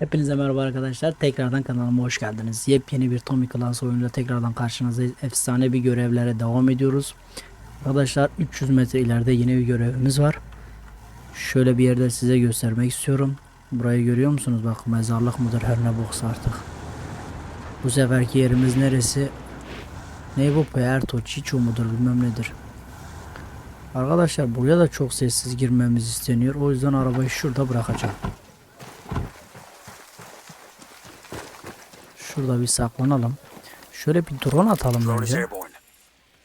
Hepinize merhaba arkadaşlar. Tekrardan kanalıma hoş geldiniz. Yepyeni bir Tommy Class oyunuyla tekrardan karşınızdayız. Efsane bir görevlere devam ediyoruz. Arkadaşlar 300 metre ileride yeni bir görevimiz var. Şöyle bir yerde size göstermek istiyorum. Burayı görüyor musunuz? Bak mezarlık mıdır her ne boksa artık. Bu seferki yerimiz neresi? Ne bu Puerto Chicho mudur bilmem nedir. Arkadaşlar buraya da çok sessiz girmemiz isteniyor. O yüzden arabayı şurada bırakacağım. Şurada bir saklanalım. Şöyle bir drone atalım önce.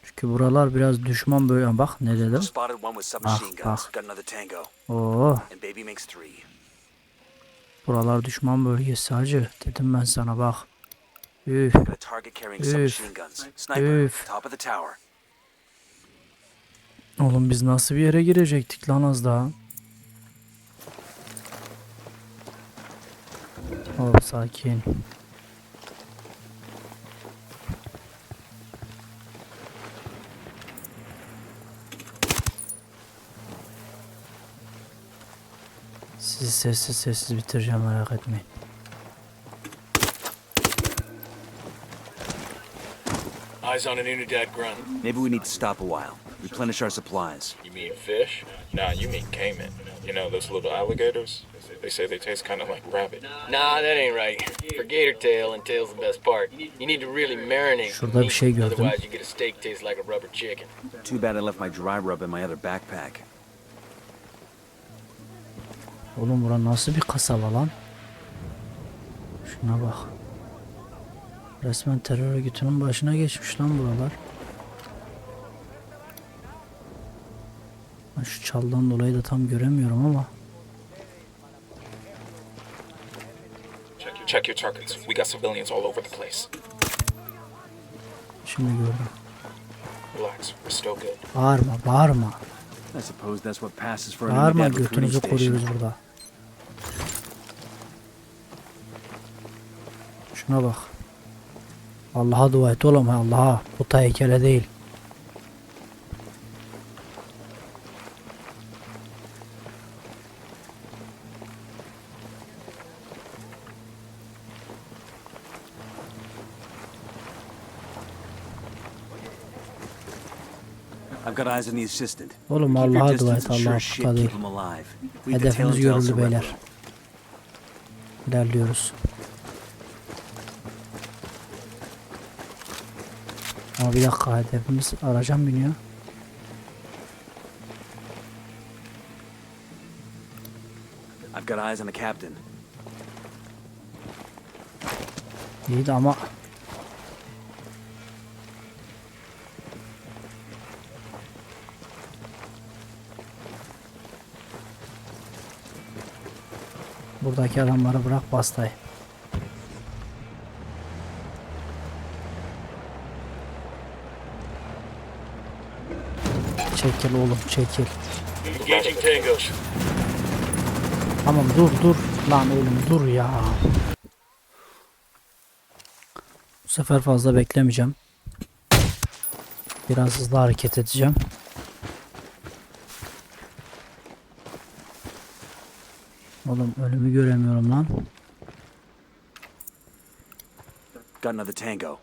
Çünkü buralar biraz düşman böyle. Bak ne dedim. Another tango. Oo, three. buralar düşman bölgesi hacı. Dedim ben sana bak. Üf. Üf. Üf. Oğlum biz nasıl bir yere girecektik lan az daha. Hop sakin. Sizi sessiz sessiz bitireceğim merak etmeyin. Eyes on an Unidad grunt. Maybe we need to stop a while. Replenish our supplies. You mean fish? Nah, you mean caiman. You know, those little alligators? They say they taste kind of like rabbit. Nah, that ain't right. For gator tail, and tail's the best part. You need to really marinate the Şurada bir meat, şey gördüm. Otherwise, you get a steak taste like a rubber chicken. Too bad I left my dry rub in my other backpack. Oğlum bura nasıl bir kasaba lan? Şuna bak. Resmen terör örgütünün başına geçmiş lan buralar. Ben şu çaldan dolayı da tam göremiyorum ama. Check your, targets. We got civilians all over the place. Şimdi gördüm. Relax, we're still good. Bağırma bağırma. I suppose that's what passes for an Bağırma götünüzü koruyoruz burada. Şuna bak. Allah'a dua et oğlum Allah'a. Puta heykele değil. Oğlum Allah'a dua et Allah'a puta değil. Hedefimiz görüldü beyler. İlerliyoruz. Ama bir dakika hedefimiz araca mı biniyor? I've got eyes on the captain. İyi de ama Buradaki adamları bırak bastay. Çekil oğlum çekil. Tamam dur dur. Lan oğlum dur ya. Bu sefer fazla beklemeyeceğim. Biraz hızlı hareket edeceğim. Oğlum önümü göremiyorum lan. Got another tango.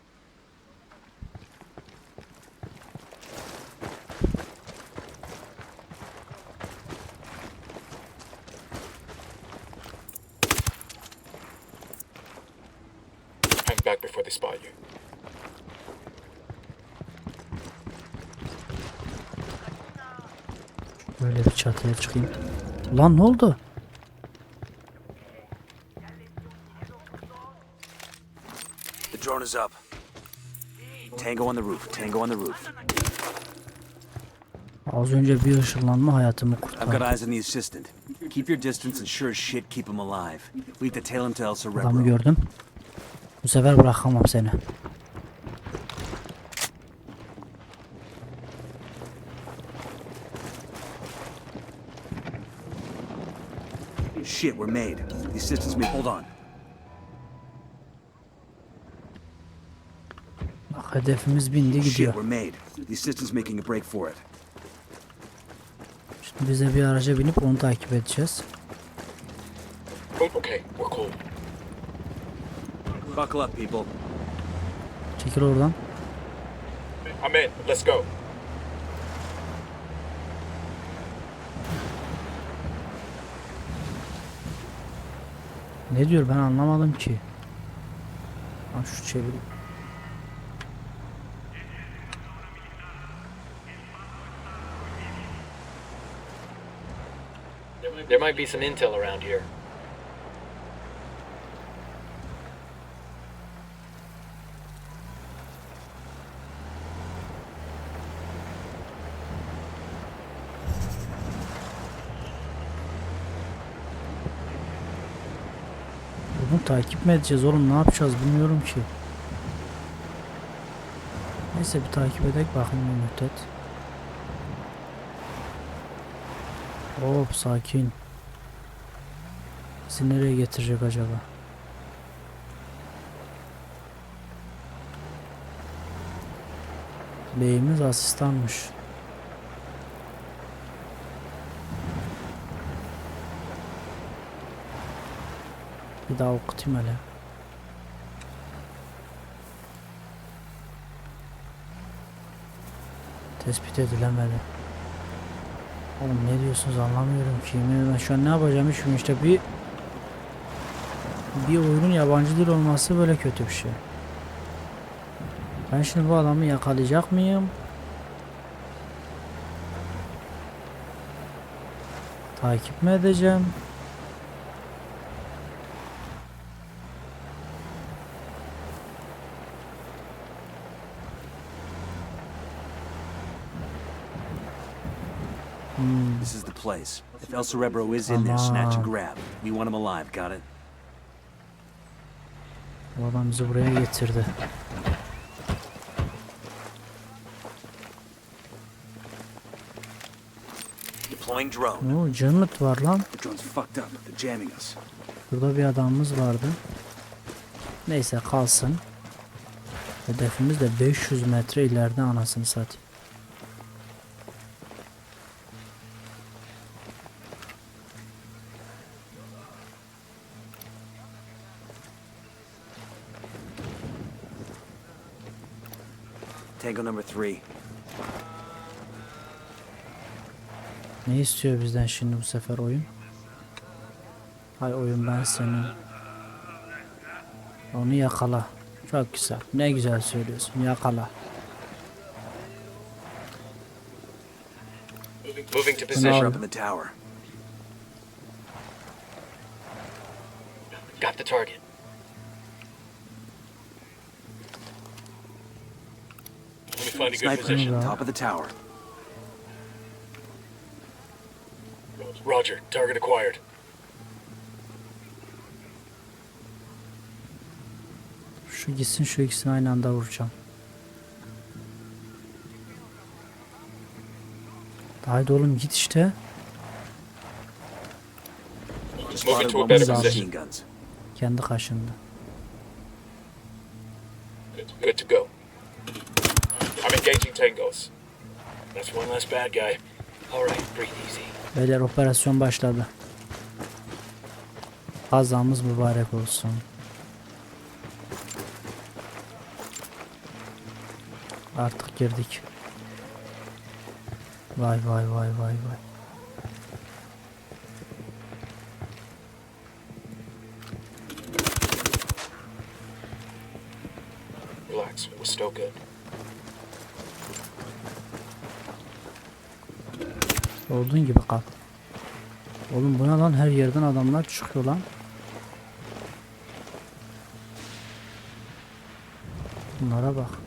Hang back before they spot you. Çatıya çıkayım. Lan ne oldu? The drone is up. Tango on the roof. Tango on the roof. Az önce bir ışınlanma hayatımı I've got kurtardı. eyes on the assistant. Keep your distance and sure as shit keep him alive. Leave the tail until El Adamı gördüm. Bu sefer bırakamam seni. Shit, we're made. The assistant's me. Hold on. Bak hedefimiz bindi Shit, gidiyor. we're made. The assistant's making a break for it. Şimdi bize bir araca binip onu takip edeceğiz. Okay, we're cool. Buckle up, people. Çekil oradan. I'm in. Let's go. Ne diyor ben anlamadım ki. Ha şu çevir. There might be some intel around here. Bunu takip mi edeceğiz oğlum ne yapacağız bilmiyorum ki. Neyse bir takip edek bakayım bir müddet. Hop sakin. Bizi nereye getirecek acaba? Beyimiz asistanmış. Bir daha okutayım hele. Tespit edilemedi. Oğlum ne diyorsunuz anlamıyorum ki. Ben şu an ne yapacağım hiç bilmiyorum. işte bir bir oyunun yabancı dil olması böyle kötü bir şey. Ben şimdi bu adamı yakalayacak mıyım? Takip mi edeceğim? Hmm. This is the place. If El Cerebro is in there, snatch and grab. We want him alive, got it? Bu adam bizi buraya getirdi. Deploying drone. Oo, cırmıt var lan. The drone's fucked up. They're jamming us. Burada bir adamımız vardı. Neyse kalsın. Hedefimiz de 500 metre ileride anasını satayım. Tango number three. Ne istiyor bizden şimdi bu sefer oyun? Hay oyun ben senin. Onu yakala. Çok güzel. Ne güzel söylüyorsun. Yakala. Moving to position. Up in the tower. Got the target. Let me find a good Sniper, position. Top of the tower. Roger. Target acquired. Şu gitsin şu ikisini aynı anda vuracağım. Haydi oğlum git işte. Moving to a better position. Kendi kaşındı. Good to go. I'm engaging tangos. That's one less bad guy. All right, breathe easy. Beyler operasyon başladı. Kazamız mübarek olsun. Artık girdik. Vay vay vay vay vay. Olduğun gibi kal. Oğlum bu ne lan her yerden adamlar çıkıyor lan. Bunlara bak.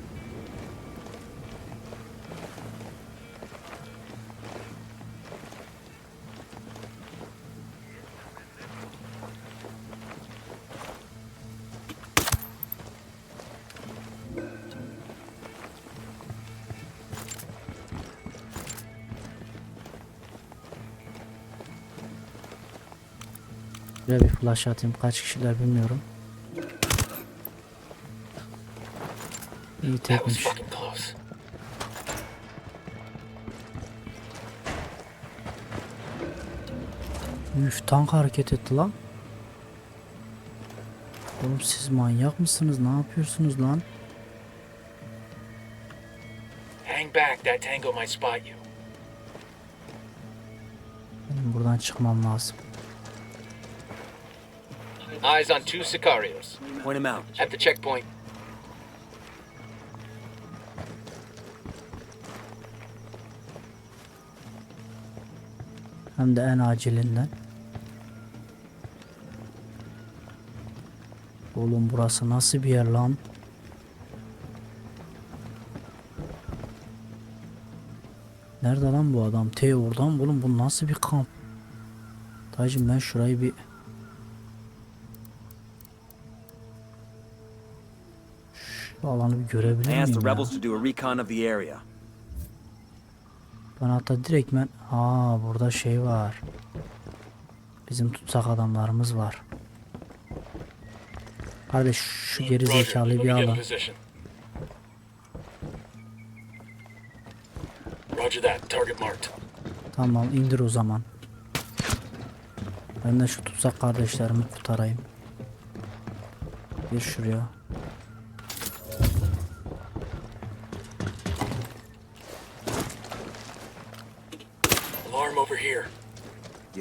Flash atayım. Kaç kişiler bilmiyorum. İyi tekmiş. Üf tank hareket etti lan. Oğlum siz manyak mısınız? Ne yapıyorsunuz lan? Hang back. That tango might spot you. Benim buradan çıkmam lazım. Eyes on two Sicarios Point him out. at the checkpoint. Hem de en acilinden. Oğlum burası nasıl bir yer lan? Nerede lan bu adam? T oradan mı? oğlum bu nasıl bir kamp? Dayıcım ben şurayı bir Şu alanı bir görebilir I asked miyim the ya? rebels to do a recon of the area. Ben hatta direkt ben... Aa burada şey var. Bizim tutsak adamlarımız var. Kardeş şu geri zekalıyı bir alın. position. Roger that. Target marked. Tamam indir o zaman. Ben de şu tutsak kardeşlerimi kurtarayım. Bir şuraya.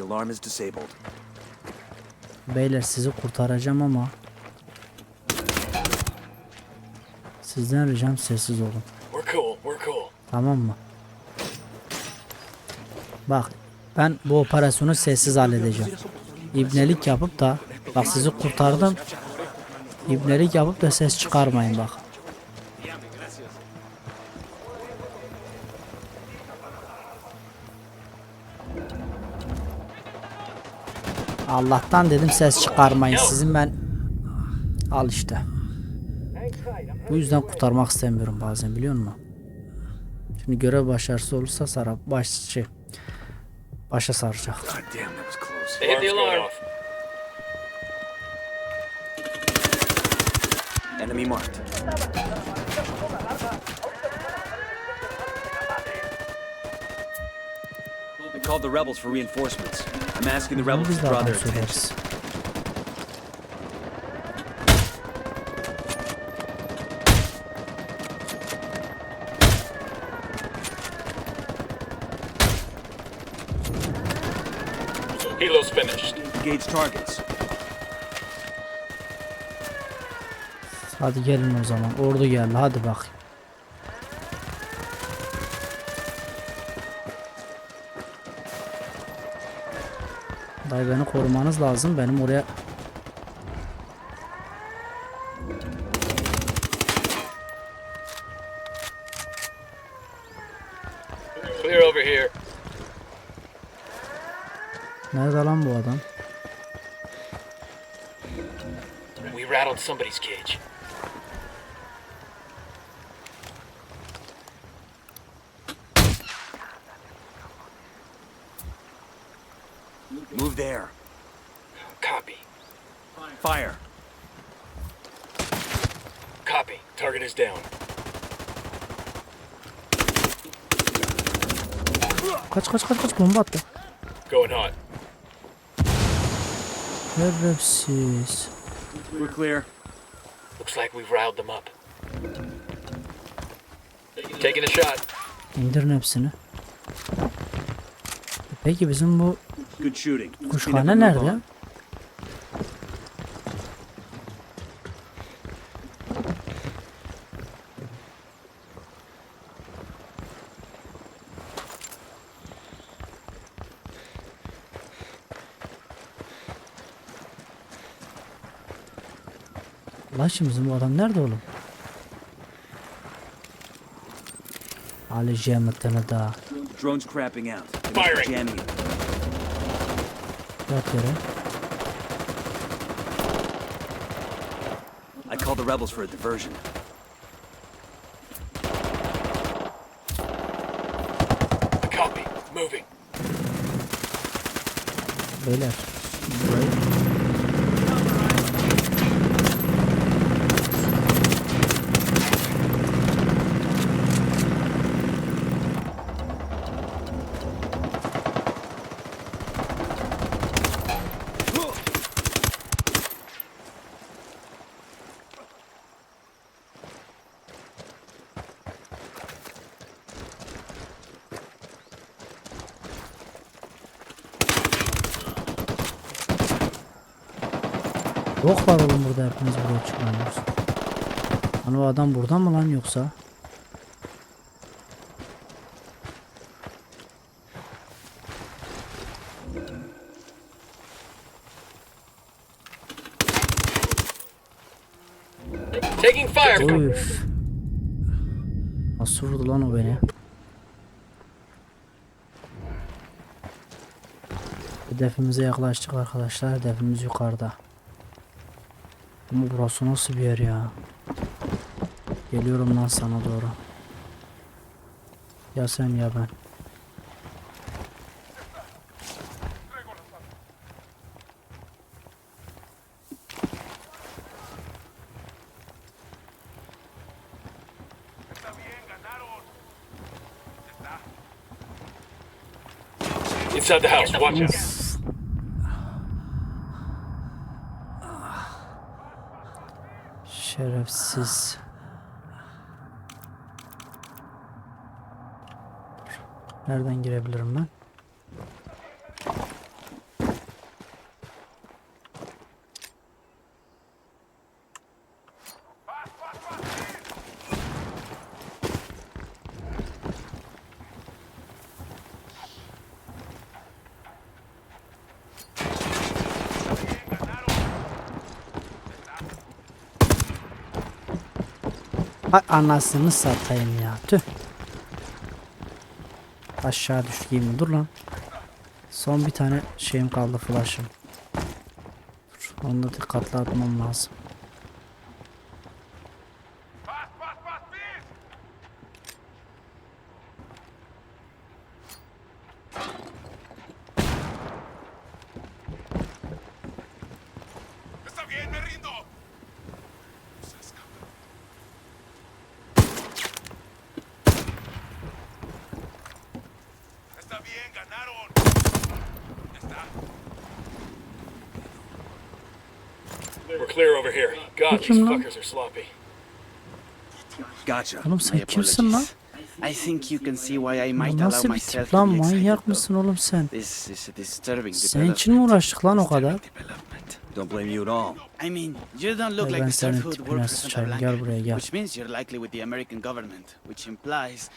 Alarm is disabled. Beyler sizi kurtaracağım ama Sizden ricam sessiz olun. We're cool. We're cool. Tamam mı? Bak ben bu operasyonu sessiz halledeceğim. İbnelik yapıp da bak sizi kurtardım. İbnelik yapıp da ses çıkarmayın bak. Allah'tan dedim ses çıkarmayın. Sizin ben al işte. Bu yüzden kurtarmak istemiyorum bazen biliyor musun? Şimdi görev başarısı olursa sara baş şey, başa saracak. Enemy marked. I called the rebels for reinforcements. I'm asking the rebels to draw their attention. Helo's finished. Engage targets. Hadi gelin o zaman. Ordu geldi. Hadi bak. Dayı beni korumanız lazım. Benim oraya Clear over here. nerede lan bu adam? We rattled somebody's cage. Move there. Copy. Fire. Copy. Target is down. Kaç kaç kaç kaç bomba attı. Going hot. Şerefsiz. We're clear. Looks like we've riled them up. Taking a shot. İndirin hepsini. Peki bizim bu Good shooting. Kuşhane nerede? Lan şimdi bizim bu adam nerede oğlum? Cemil'den da Drone's crapping out. Firing. Jamming yat yere. I called the rebels for a diversion. Copy. Moving. Beyler. burayı- Yok var oğlum burada hepimiz buraya çıkmıyoruz. Hani o adam burada mı lan yoksa? Taking fire. Üf. Nasıl vurdu lan o beni? Hedefimize yaklaştık arkadaşlar. Hedefimiz yukarıda. Ama burası nasıl bir yer ya? Geliyorum lan sana doğru. Ya sen ya ben. Inside the house. Watch out. Şerefsiz. Nereden girebilirim ben? Hay anasını satayım ya. Tüh. Aşağı düşeyim. Dur lan. Son bir tane şeyim kaldı flash'ım. Onu da dikkatli atmam lazım. We're clear over here. God, these Kim lan? fuckers are sloppy. Gotcha. Oğlum sen kimsin lan? I think you can see why I might allow Nasıl bir myself tip to lan be excited. manyak mısın oğlum sen? This is a disturbing Senin için mi development. uğraştık lan o kadar? Development. Don't blame you at all. I mean, you don't look like ben the senin Starfood tipine workers Santa sıçarım. Blanca, Gel buraya, gel. which means you're likely with the American government, which implies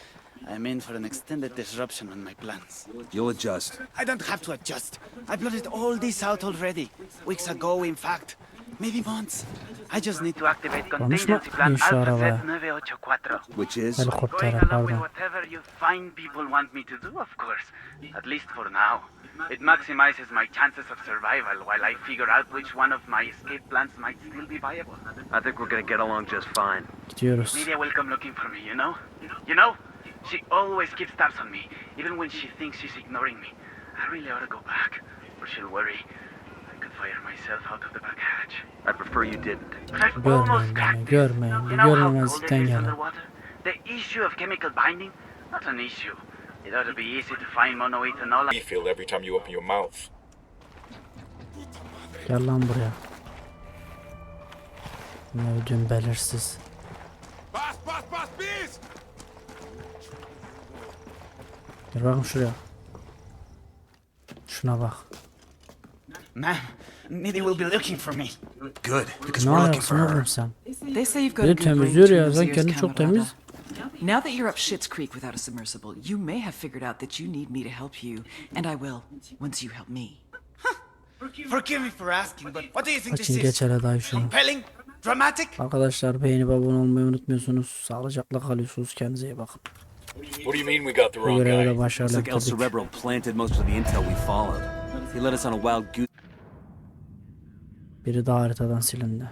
I'm in for an extended disruption on my plans. You'll adjust. I don't have to adjust. I blotted all this out already. Weeks ago, in fact. Maybe months. I just need to activate contingency plan in şu Alpha arabaya. Z984. Which is? Helikoptere Going along with whatever you fine people want me to do, of course. At least for now. It maximizes my chances of survival while I figure out which one of my escape plans might still be viable. I think we're gonna get along just fine. Gidiyoruz. Media will come looking for me, you know? You know? She always keeps tabs on me, even when she thinks she's ignoring me. I really ought to go back, or she'll worry. I could fire myself out of the back hatch. I prefer you didn't. But I've Görmeyin almost beni, cracked it. görmeyin. Bu You know how cold it görmemezlikten is gelin. underwater? The issue of chemical binding? Not an issue. It ought to be easy to find monoethanol. You feel every time you open your mouth. Gel lan buraya. Ne ödüm belirsiz. Paz, paz, paz, peace. Gel bakın şuraya. Şuna bak. Ma'am, Nidhi will be looking for me. Good, because Ne we're looking for her. sen? They say you've got a good brain temizliyor ya, to sen use kendi çok Camarada. temiz. Now that you're up Shit's Creek without a submersible, you may have figured out that you need me to help you, and I will, once you help me. Forgive me for asking, but what do you think this Açın is? şunu. Compelling? Dramatic? Arkadaşlar beğenip abone olmayı unutmuyorsunuz. Sağlıcakla kalıyorsunuz. Kendinize iyi bakın. What do you mean we got the Bu wrong guy? de başarılı Looks like El. Cerebro planted most of the intel we followed. He led us on a wild goose Biri daha haritadan silindi.